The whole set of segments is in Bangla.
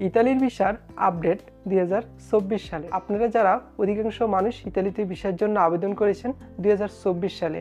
ইতালির ভিসার আপডেট দুই হাজার চব্বিশ সালে। আপনারা যারা অধিকাংশ মানুষ ইতালিতে ভিসার জন্য আবেদন করেছেন দুই হাজার চব্বিশ সালে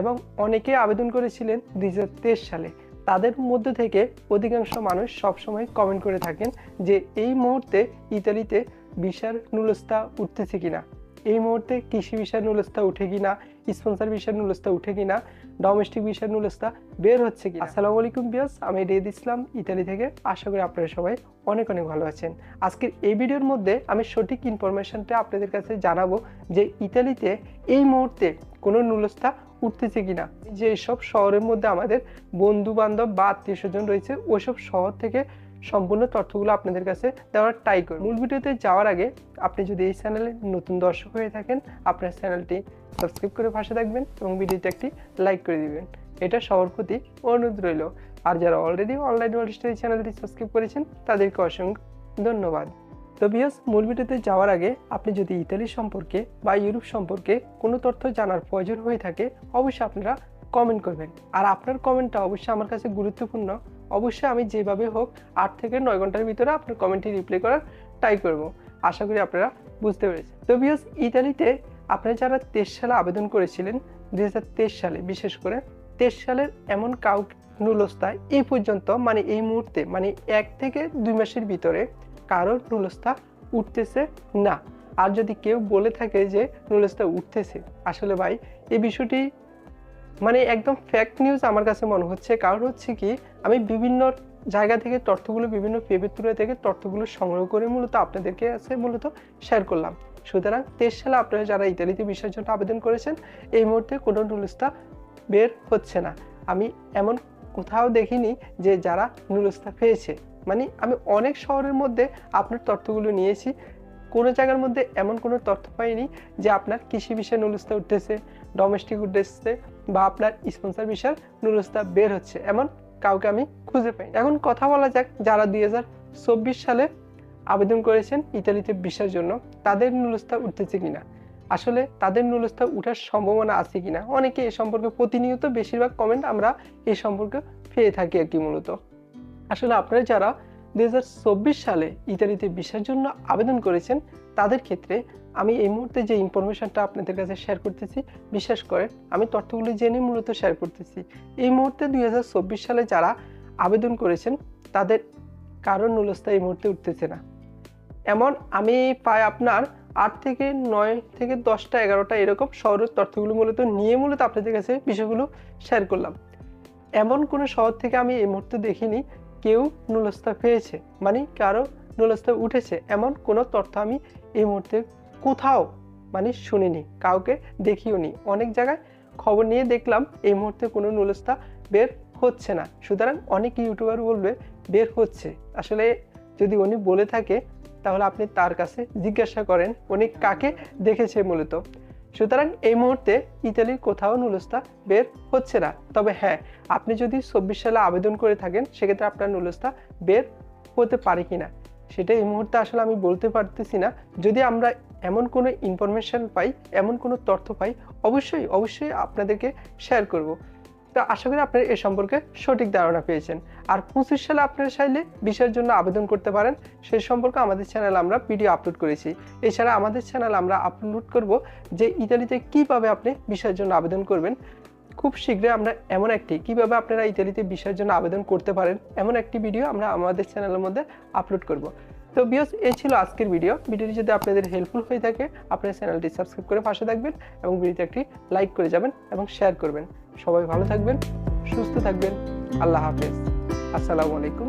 এবং অনেকে আবেদন করেছিলেন দুই হাজার তেইশ সালে, তাদের মধ্যে থেকে অধিকাংশ মানুষ সবসময় কমেন্ট করে থাকেন যে এই মুহূর্তে ইতালিতে ভিসার নুলস্তা উঠতেছে কিনা। এই মুহূর্তে কৃষি ভিসার নুলস্তা উঠে কিনা স্পন্সর ভিসার নুলস্তা উঠে কিনা ডোমেস্টিক ভিসার নুলস্তা বের হচ্ছে কি আসসালামু আলাইকুম বিয়াস আমি রেদ ইসলাম, ইতালি থেকে। আশা করি আপনারা সবাই অনেক অনেক ভালো আছেন। আজকের এই ভিডিওর মধ্যে আমি সঠিক ইনফরমেশনটা আপনাদের কাছে জানাব যে ইতালিতে এই মুহূর্তে কোনো নুলস্থা উঠতেছে কিনা। যে সব শহরের মধ্যে আমাদের বন্ধু বান্ধব বা আত্মীয় স্বজন রয়েছে, ওইসব শহর থেকে সম্পূর্ণ তথ্যগুলো আপনাদের কাছে দেওয়ার ট্রাই করুন মূল ভিডিওতে যাওয়ার আগে আপনি যদি এই চ্যানেলে নতুন দর্শক হয়ে থাকেন, আপনার চ্যানেলটি সাবস্ক্রাইব করে পাশে থাকবেন এবং ভিডিওতে একটি লাইক করে দিবেন। এটা সবার প্রতি অনুরোধ রইল। আর যারা অলরেডি অনলাইন ওয়ার্ল্ড স্টোরি চ্যানেলটি সাবস্ক্রাইব করেছেন, তাদেরকে অসংখ্য ধন্যবাদ। তো বিয়স মূল ভিডিওতে যাওয়ার আগে আপনি যদি ইতালি সম্পর্কে বা ইউরোপ সম্পর্কে কোনো তথ্য জানার প্রয়োজন হয়ে থাকে, অবশ্যই আপনারা কমেন্ট করবেন। আর আপনার কমেন্টটা অবশ্যই আমার কাছে গুরুত্বপূর্ণ। অবশ্যই আমি যেভাবে হোক আট থেকে নয় ঘণ্টার ভিতরে আপনার কমেন্টে রিপ্লাই করার ট্রাই করব। আশা করি আপনারা বুঝতে পেরেছেন। তো বিয়স ইতালিতে আপনারা যারা তেইশ সালে আবেদন করেছিলেন, দুই হাজার তেইশ সালে, বিশেষ করে তেইশ সালের এমন কাউ নুলস্থায় এই পর্যন্ত মানে এই মুহূর্তে মানে এক থেকে দুই মাসের ভিতরে কারোর নুলস্থা উঠতেছে না। আর যদি কেউ বলে থাকে যে নুলস্থা উঠতেছে, আসলে ভাই এই বিষয়টি মানে একদম ফ্যাক্ট নিউজ আমার কাছে মনে হচ্ছে। কারণ হচ্ছে কি, আমি বিভিন্ন জায়গা থেকে তথ্যগুলো, বিভিন্ন তুলে থেকে তথ্যগুলো সংগ্রহ করে মূলত আপনাদেরকে আছে মূলত শেয়ার করলাম। সুতরাং তেইশ সালে আপনারা যারা ইতালিতে বিষয়ের জন্য আবেদন করেছেন, এই মুহূর্তে কোনো নুলস্থা বের হচ্ছে না। আমি এমন কোথাও দেখিনি যে যারা নুলস্থা পেয়েছে মানে আমি অনেক শহরের মধ্যে আপনার তথ্যগুলো নিয়েছি। কোনো জায়গার মধ্যে এমন কোনো তথ্য পাইনি যে আপনার কৃষি বিষয়ে নুলস্থা উঠতেছে ডোমেস্টিক উঠতেছে বা আপনার স্পন্সর বিষয়ের নুলস্থা বের হচ্ছে, এমন কাউকে আমি খুঁজে পাই এখন কথা বলা যাক, যারা দুই হাজার চব্বিশ সালে আবেদন করেছেন ইতালিতে ভিসার জন্য, তাদের নুলস্থা উঠতেছে কিনা? আসলে তাদের নুলস্থা উঠার সম্ভাবনা আছে কিনা? অনেকে এ সম্পর্কে প্রতিনিয়ত বেশিরভাগ কমেন্ট আমরা এই সম্পর্কে পেয়ে থাকি আর কি মূলত। আসলে আপনারা যারা দুই হাজার চব্বিশ সালে ইতালিতে ভিসার জন্য আবেদন করেছেন তাদের ক্ষেত্রে আমি এই মুহূর্তে যে ইনফরমেশনটা আপনাদের কাছে শেয়ার করতেছি, বিশ্বাস করেন, আমি তথ্যগুলো জেনে মূলত শেয়ার করতেছি। এই মুহূর্তে দুই হাজার চব্বিশ সালে যারা আবেদন করেছেন, তাদের কারণ নুলস্থা এই মুহূর্তে উঠতেছে না। এমন আমি পাই আপনার আট থেকে নয় থেকে দশটা এগারোটা এরকম শহরের তথ্যগুলো মূলত নিয়ে মূলত আপনাদের কাছে বিষয়গুলো শেয়ার করলাম। এমন কোনো শহর থেকে আমি এই মুহূর্তে দেখিনি, কেউ নুলস্থা পেয়েছে মানে কারও নুলস্থা উঠেছে, এমন কোনো তথ্য আমি এই মুহূর্তে কোথাও মানে শুনিনি, কাউকে দেখিও নি অনেক জায়গায় খবর নিয়ে দেখলাম এই মুহূর্তে কোনো নুলস্থা বের হচ্ছে না। সুতরাং অনেক ইউটিউবার বলবে, বের হচ্ছে। আসলে যদি উনি বলে থাকে, তাহলে আপনি তার কাছে জিজ্ঞাসা করেন, উনি কাকে দেখেছে মূলত? সুতরাং এই মুহূর্তে ইতালির কোথাও নুলস্থা বের হচ্ছে না। তবে হ্যাঁ আপনি যদি চব্বিশ সালে আবেদন করে থাকেন, সেক্ষেত্রে আপনার নুলস্থা বের হতে পারে কিনা? সেটা এই মুহূর্তে আসলে আমি বলতে পারতেছি না। যদি আমরা এমন কোনো ইনফরমেশন পাই, এমন কোনো তথ্য পাই, অবশ্যই অবশ্যই আপনাদেরকে শেয়ার করব। তো আশা করি আপনারা এ সম্পর্কে সঠিক ধারণা পেয়েছেন। আর পঁচিশ সালে আপনারা চাইলে বিষয়ের জন্য আবেদন করতে পারেন। সে সম্পর্কে আমাদের চ্যানেল আমরা ভিডিও আপলোড করেছি। এছাড়া আমাদের চ্যানেল আমরা আপলোড করব যে ইতালিতে কীভাবে আপনি বিষয়ের জন্য আবেদন করবেন। খুব শীঘ্রই আমরা এমন একটি, কীভাবে আপনারা ইতালিতে বিষয়ের জন্য আবেদন করতে পারেন, এমন একটি ভিডিও আমরা আমাদের চ্যানেলের মধ্যে আপলোড করব। তো বিয়স এই ছিল আজকের ভিডিও ভিডিওটি যদি আপনাদের হেল্পফুল হয়ে থাকে আপনার চ্যানেলটি সাবস্ক্রাইব করে পাশে থাকবেন এবং ভিডিওতে একটি লাইক করে যাবেন এবং শেয়ার করবেন। সবাই ভালো থাকবেন, সুস্থ থাকবেন। আল্লাহ হাফেজ। আসসালামু আলাইকুম।